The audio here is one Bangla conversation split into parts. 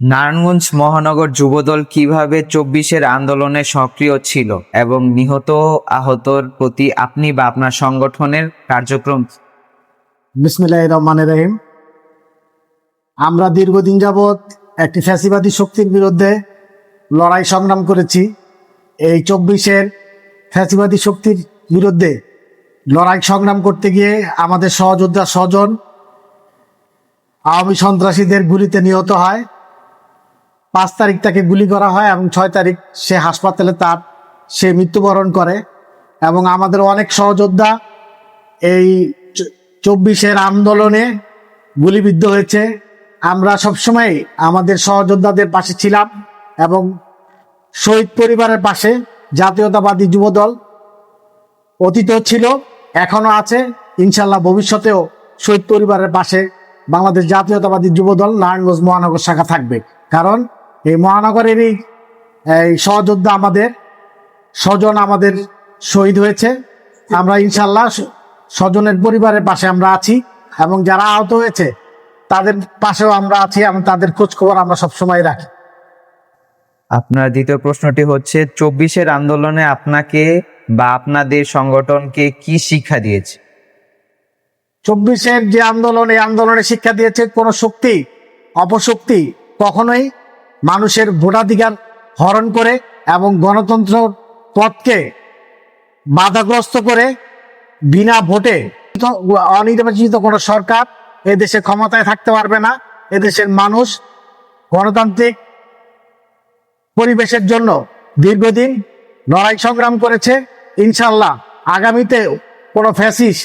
নারায়ণগঞ্জ মহানগর যুবদল কীভাবে চব্বিশের আন্দোলনে সক্রিয় ছিল এবং নিহত আহতর প্রতি আপনি বা আপনার সংগঠনের কার্যক্রম রহিম। আমরা দীর্ঘদিন যাবৎ একটি ফ্যাসিবাদী শক্তির বিরুদ্ধে লড়াই সংগ্রাম করেছি। এই চব্বিশের ফ্যাসিবাদী শক্তির বিরুদ্ধে লড়াই সংগ্রাম করতে গিয়ে আমাদের সহযোদ্ধা স্বজন আওয়ামী সন্ত্রাসীদের গুলিতে নিহত হয়। পাঁচ তারিখ তাকে গুলি করা হয় এবং ছয় তারিখ সে হাসপাতালে তার, সে মৃত্যুবরণ করে। এবং আমাদের অনেক সহযোদ্ধা এই চব্বিশের আন্দোলনে গুলিবিদ্ধ হয়েছে। আমরা সবসময় আমাদের সহযোদ্ধাদের পাশে ছিলাম এবং শহীদ পরিবারের পাশে জাতীয়তাবাদী যুবদল অতীত ছিল এখনও আছে। ইনশাল্লাহ ভবিষ্যতেও শহীদ পরিবারের পাশে বাংলাদেশ জাতীয়তাবাদী যুবদল নারায়ণগঞ্জ মহানগর শাখা থাকবে। কারণ এই মহানগরেরই এই সহযোদ্ধা আমাদের স্বজন আমাদের শহীদ হয়েছে। আমরা ইনশাল্লাহ স্বজনের পরিবারের পাশে আমরা আছি এবং যারা আহত হয়েছে তাদের পাশেও আমরা আছি এবং তাদের খোঁজ খবর আমরা সবসময় রাখি। আপনার দ্বিতীয় প্রশ্নটি হচ্ছে চব্বিশের আন্দোলনে আপনাকে বা আপনাদের সংগঠনকে কি শিক্ষা দিয়েছে? চব্বিশের যে আন্দোলন এই আন্দোলনে শিক্ষা দিয়েছে কোন শক্তি অপশক্তি কখনোই মানুষের ভোটাধিকার হরণ করে এবং গণতন্ত্র পথকে বাধাগ্রস্ত করে বিনা ভোটে অনির্বাচিত কোনো সরকার এদেশে ক্ষমতায় থাকতে পারবে না। এদেশের মানুষ গণতান্ত্রিক পরিবেশের জন্য দীর্ঘদিন লড়াই সংগ্রাম করেছে। ইনশাল্লাহ আগামীতে কোনো ফ্যাসিস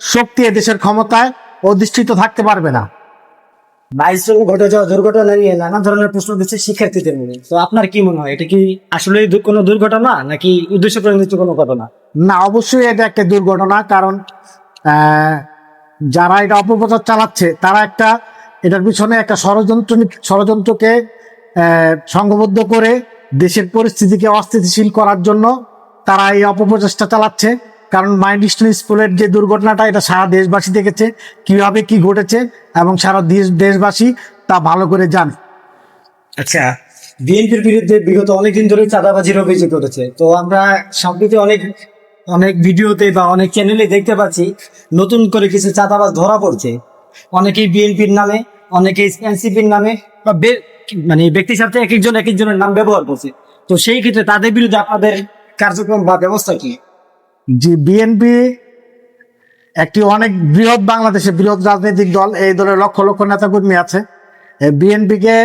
শক্তি এদেশের ক্ষমতায় অধিষ্ঠিত থাকতে পারবে না। বাইশজন ঘটে যাওয়া দুর্ঘটনা নিয়ে নানা ধরনের প্রশ্ন দিচ্ছে শিক্ষার্থীদের মনে। তো আপনার কি মনে হয়? এটা কি আসলে কোনো দুর্ঘটনা নাকি উদ্দেশ্য প্রণোদিত কোনো ঘটনা? না, অবশ্যই এটা একটা দুর্ঘটনা, কারণ যারা এটা অপপ্রচার চালাচ্ছে, তারা একটা, এটার পিছনে একটা ষড়যন্ত্র ষড়যন্ত্রকে সংঘবদ্ধ করে দেশের পরিস্থিতিকে অস্থিতিশীল করার জন্য তারা এই অপপ্রচেষ্টা চালাচ্ছে। কারণ মাইন্ড স্কুলের যে দুর্ঘটনাটা, এটা সারা দেশবাসী দেখেছে, কীভাবে কি ঘটেছে এবং সারা দেশ দেশবাসী তা ভালো করে জানে। আচ্ছা বিএনপির বিরুদ্ধে বিগত অনেকদিন ধরে চাঁদাবাজির অভিযোগ উঠেছে। তো আমরা সম্প্রতি অনেক অনেক ভিডিওতে বা অনেক চ্যানেলে দেখতে পাচ্ছি, নতুন করে কিছু চাঁদাবাজ ধরা পড়ছে। অনেকেই বিএনপির নামে অনেকেই এনসিপির নামে বা মানে ব্যক্তি স্বার্থে এক একজন এক একজনের নাম ব্যবহার করছে। তো সেই ক্ষেত্রে তাদের বিরুদ্ধে আপনাদের কার্যক্রম বা ব্যবস্থা কি? যে বিএনপি একটি অনেক বৃহৎ বাংলাদেশের বৃহৎ রাজনৈতিক দল, এই দলের লক্ষ লক্ষ নেতাকর্মী আছে। বিএনপিকে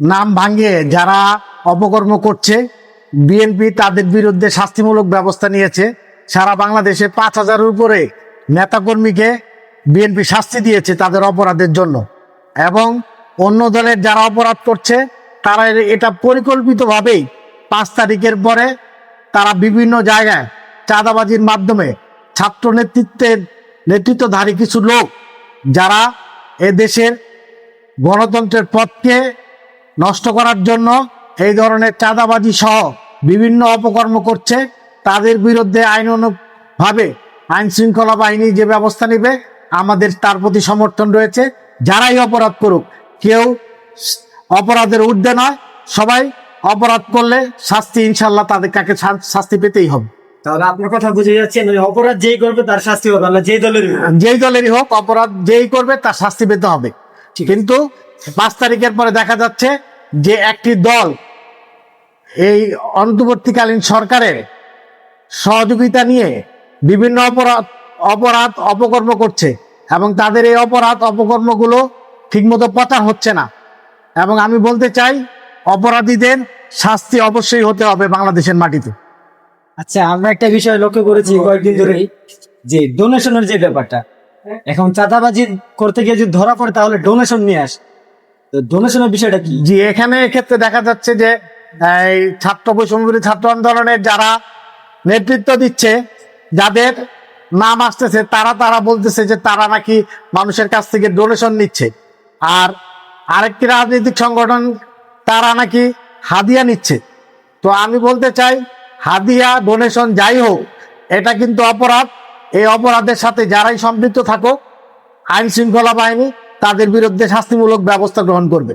নাম ভাঙিয়ে যারা অপকর্ম করছে বিএনপি তাদের বিরুদ্ধে শাস্তিমূলক ব্যবস্থা নিয়েছে। সারা বাংলাদেশে পাঁচ হাজারের উপরে নেতাকর্মীকে বিএনপি শাস্তি দিয়েছে তাদের অপরাধের জন্য। এবং অন্য দলের যারা অপরাধ করছে, তারা এটা পরিকল্পিতভাবেই পাঁচ তারিখের পরে তারা বিভিন্ন জায়গায় চাঁদাবাজির মাধ্যমে ছাত্র নেতৃত্বের নেতৃত্বধারী কিছু লোক যারা এ দেশের গণতন্ত্রের পথকে নষ্ট করার জন্য এই ধরনের চাঁদাবাজি সহ বিভিন্ন অপকর্ম করছে, তাদের বিরুদ্ধে আইন অনুভাবে আইন শৃঙ্খলা বাহিনী যে ব্যবস্থা নেবে, আমাদের তার প্রতি সমর্থন রয়েছে। যারাই অপরাধ করুক, কেউ অপরাধের ঊর্ধ্বে নয়, সবাই অপরাধ করলে শাস্তি ইনশাল্লাহ তাদের কাকে শাস্তি পেতেই হবে। তাহলে আপনার কথা বুঝে যাচ্ছে মানে অপরাধ যেই করবে তার শাস্তি হবে আল্লাহ যেই দলেরই যেই দলেরই হোক অপরাধ যেই করবে তার শাস্তি পেতে হবে। কিন্তু পাঁচ তারিখের পরে দেখা যাচ্ছে যে একটি দল এই অন্তর্বর্তীকালীন সরকারের সহযোগিতা নিয়ে বিভিন্ন অপরাধ অপরাধ অপকর্ম করছে এবং তাদের এই অপরাধ অপকর্মগুলো ঠিকমতো প্রচার হচ্ছে না। এবং আমি বলতে চাই অপরাধীদের শাস্তি অবশ্যই হতে হবে বাংলাদেশের মাটিতে। আচ্ছা আমরা একটা বিষয় লক্ষ্য করেছি কয়েকদিন ধরেই যে ডোনেশনের যে ব্যাপারটা। এখন চাঁদাবাজি করতে গিয়ে যদি ধরা পড়ে, তাহলে ডোনেশন নিয়ে আস। তো ডোনেশনের বিষয়টা কি? জি, এখানে ক্ষেত্রে দেখা যাচ্ছে যে, এই ছাত্র বৈষম্যবিরোধী ছাত্র আন্দোলনের যারা নেতৃত্ব দিচ্ছে, যাদের নাম আসতেছে, তারা তারা বলতেছে যে তারা নাকি মানুষের কাছ থেকে ডোনেশন নিচ্ছে। আর আরেকটি রাজনৈতিক সংগঠন, তারা নাকি হাদিয়া নিচ্ছে। তো আমি বলতে চাই হাদিয়া ডোনেশন যাই হোক, এটা কিন্তু অপরাধ। এই অপরাধের সাথে যারাই সম্পৃক্ত থাকুক আইন শৃঙ্খলা বাহিনী তাদের বিরুদ্ধে শাস্তিমূলক ব্যবস্থা গ্রহণ করবে।